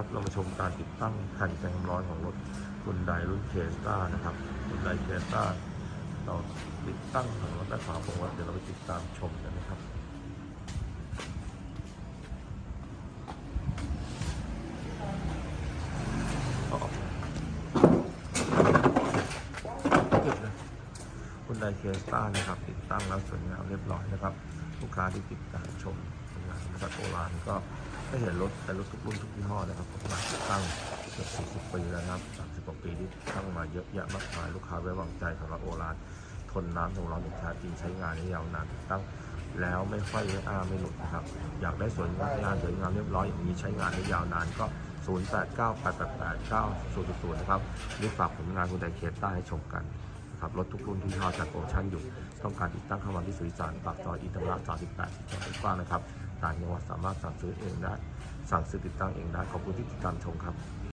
ครับ เรามาชมการติดตั้งแผ่นกันความร้อนของรถคุณไดรุ่นเคสตานะครับคุณไดเคสตาเราติดตั้งของรถและฝาของรถเดี๋ยวเราไปติดตามชมกันนะครับเอาออกเก็บเลยคุณไดเคสตานะครับ ติดตั้งแล้วสวยงามเรียบร้อยนะครับ ลูกค้าที่ติดตามชมผลงานบริษัทโอรานก็ ได้เห็นรถแต่รถทุกรุ่นทุกยี่ห้อนะครับมาตั้งเกือบ 40 ปีแล้วนะครับ 30 กว่าปีที่ตั้งมาเยอะแยะมากมาย ลูกค้าไว้วางใจสำหรับโอรานทนน้ำทนร้อนเป็นแท้จริงใช้งานได้ยาวนานตั้งแล้วไม่ค่อยไม่อ้าไม่หลุดนะครับ อยากได้สวยงามงานสวยงามเรียบร้อยอย่างนี้ใช้งานได้ยาวนานก็ 0 8 9 8 8 8 9 0 0 0 นะครับนี่ฝากผลงานคุณไดเคสใต้ให้ชมกันครับรถทุกรุ่นที่ยี่ห้อจัดโปรโมชั่นอยู่ ต้องการติดตั้งเข้ามาที่สุริสานปากซอยอินทรา38จังหวัดกว้างนะครับ ต่างจังหวัดสามารถสั่งซื้อเองได้ สั่งซื้อติดตั้งเองได้ ขอบคุณที่ติดตามชมครับ